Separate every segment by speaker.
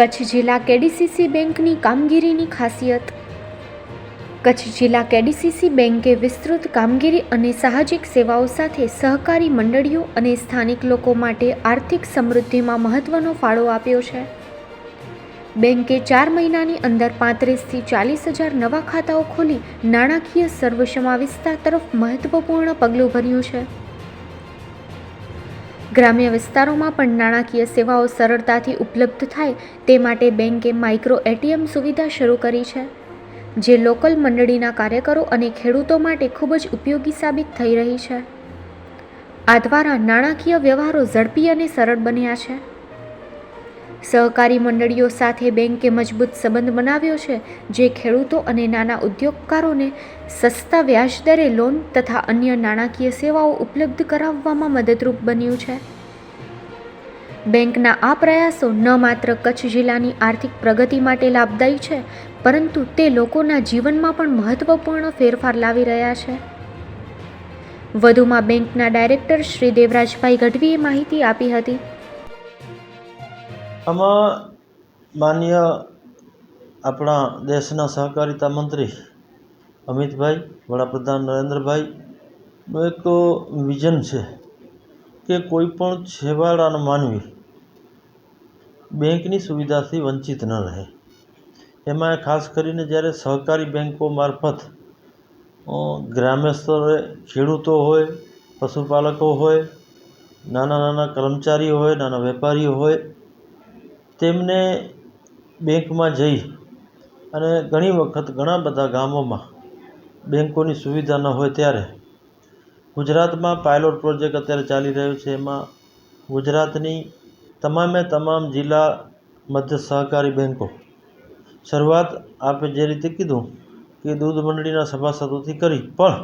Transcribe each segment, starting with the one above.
Speaker 1: કચ્છ જિલ્લા કેડીસીસી બેંકની કામગીરીની ખાસિયત. કચ્છ જિલ્લા કેડીસીસી બેંકે વિસ્તૃત કામગીરી અને સાહજિક સેવાઓ સાથે સહકારી મંડળીઓ અને સ્થાનિક લોકો માટે આર્થિક સમૃદ્ધિમાં મહત્વનો ફાળો આપ્યો છે. બેંકે ચાર મહિનાની અંદર પાંત્રીસથી ચાલીસ હજાર નવા ખાતાઓ ખોલી નાણાકીય સર્વસમાવિસ્તા તરફ મહત્વપૂર્ણ પગલું ભર્યું છે. ગ્રામ્ય વિસ્તારોમાં પણ નાણાકીય સેવાઓ સરળતાથી ઉપલબ્ધ થાય તે માટે બેંકે માઇક્રો એટીએમ સુવિધા શરૂ કરી છે, જે લોકલ મંડળીના કાર્યકરો અને ખેડૂતો માટે ખૂબ જ ઉપયોગી સાબિત થઈ રહી છે. આ દ્વારા નાણાકીય વ્યવહારો ઝડપી અને સરળ બન્યા છે. સહકારી મંડળીઓ સાથે બેંકે મજબૂત સંબંધ બનાવ્યો છે, જે ખેડૂતો અને નાના ઉદ્યોગકારોને સસ્તા વ્યાજદરે લોન તથા અન્ય નાણાકીય સેવાઓ ઉપલબ્ધ કરાવવામાં મદદરૂપ બન્યું છે. બેંકના આ પ્રયાસો ન માત્ર કચ્છ જિલ્લાની આર્થિક પ્રગતિ માટે લાભદાયી છે, પરંતુ તે લોકોના જીવનમાં પણ મહત્વપૂર્ણ ફેરફાર લાવી રહ્યા છે. વધુમાં બેંકના ડાયરેક્ટર શ્રી દેવરાજભાઈ ગઢવીએ માહિતી આપી હતી
Speaker 2: આમાં માન્ય આપણા દેશના સહકારિતા મંત્રી અમિતભાઈ, વડાપ્રધાન નરેન્દ્રભાઈનું એક વિઝન છે કે કોઈ પણ છેવાડાનો માનવી બેંકની સુવિધાથી વંચિત ન રહે. એમાં ખાસ કરીને જ્યારે સહકારી બેંકો મારફત ગ્રામ્ય સ્તરે ખેડૂતો હોય, પશુપાલકો હોય નાના નાના કર્મચારીઓ હોય, નાના વેપારીઓ હોય તેમને બેંકમાં જઈ અને ઘણી વખત ઘણા બધા ગામોમાં બેંકોની સુવિધા ન હોય ત્યારે ગુજરાતમાં પાયલોટ પ્રોજેક્ટ અત્યારે ચાલી રહ્યો છે. એમાં ગુજરાતની તમામે તમામ જિલ્લા મધ્ય સહકારી બેંકો શરૂઆત આપે જે રીતે કીધું કે દૂધ મંડળીના સભાસદોથી કરી, પણ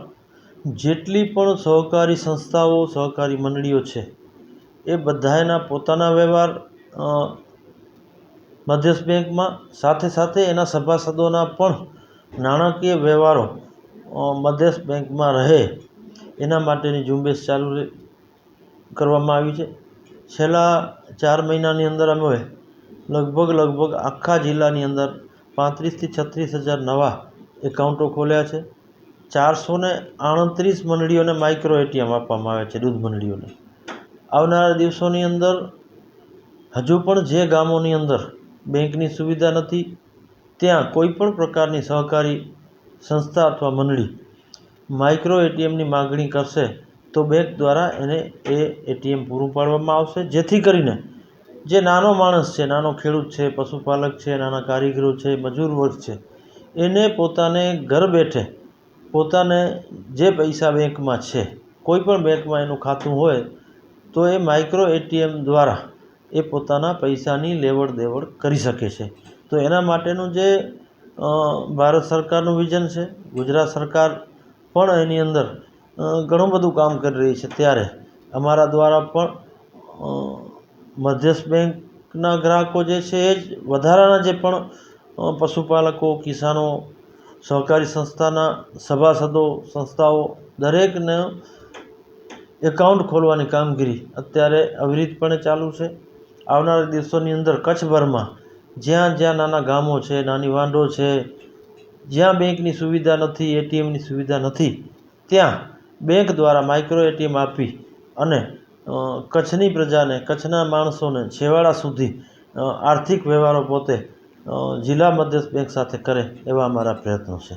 Speaker 2: જેટલી પણ સહકારી સંસ્થાઓ, સહકારી મંડળીઓ છે, એ બધાયના પોતાના વ્યવહાર મધ્યસ્થ બેંકમાં સાથે સાથે એના સભાસદોના પણ નાણાકીય વ્યવહારો મધ્યસ્થ બેંકમાં રહે એના માટેની ઝુંબેશ ચાલુ કરવામાં આવી છે. છેલ્લા ચાર મહિનાની અંદર અમે લગભગ લગભગ આખા જિલ્લાની અંદર પાંત્રીસથી છત્રીસ હજાર નવા એકાઉન્ટો ખોલ્યા છે. ચારસો ને આડત્રીસ મંડળીઓને માઇક્રો એટીએમ આપવામાં આવે છે, દૂધ મંડળીઓને. આવનારા દિવસોની અંદર હજુ પણ જે ગામોની અંદર બેંકની સુવિધા નથી, ત્યાં કોઈ પણ પ્રકારની સહકારી સંસ્થા અથવા મંડળી માઇક્રો એટીએમની માગણી કરશે તો બેંક દ્વારા એને એ એટીએમ પૂરું પાડવામાં આવશે. જેથી કરીને જે નાનો માણસ છે, નાનો ખેડૂત છે, પશુપાલક છે, નાના કારીગરો છે, મજૂર વર્ગ છે, એને પોતાને ઘર બેઠે પોતાને જે પૈસા બેંકમાં છે કોઈપણ બેંકમાં એનું ખાતું હોય, તો એ માઇક્રો એટીએમ દ્વારા એ પોતાના પૈસાની લેવડ દેવડ કરી શકે છે. તો એના માટેનું જે ભારત સરકારનું વિઝન છે, ગુજરાત સરકાર પણ એની અંદર ઘણું બધું કામ કરી રહી છે. ત્યારે અમારા દ્વારા પણ મધ્યસ્થ બેંકના ગ્રાહકો જે છે એ જ વધારાના જે પણ પશુપાલકો, કિસાનો, સહકારી સંસ્થાના સભાસદો, સંસ્થાઓ દરેકને એકાઉન્ટ ખોલવાની કામગીરી અત્યારે અવિરતપણે ચાલુ છે. આવનારા દિવસોની અંદર કચ્છભરમાં જ્યાં જ્યાં નાના ગામો છે, નાની વાંડો છે, જ્યાં બેંકની સુવિધા નથી, એટીએમની સુવિધા નથી, ત્યાં બેંક દ્વારા માઇક્રો એટીએમ આપી અને કચ્છની પ્રજાને, કચ્છના માણસોને છેવાડા સુધી આર્થિક વ્યવહારો પોતે જિલ્લા મધ્યસ્થ બેંક સાથે કરે એવા અમારા પ્રયત્નો છે.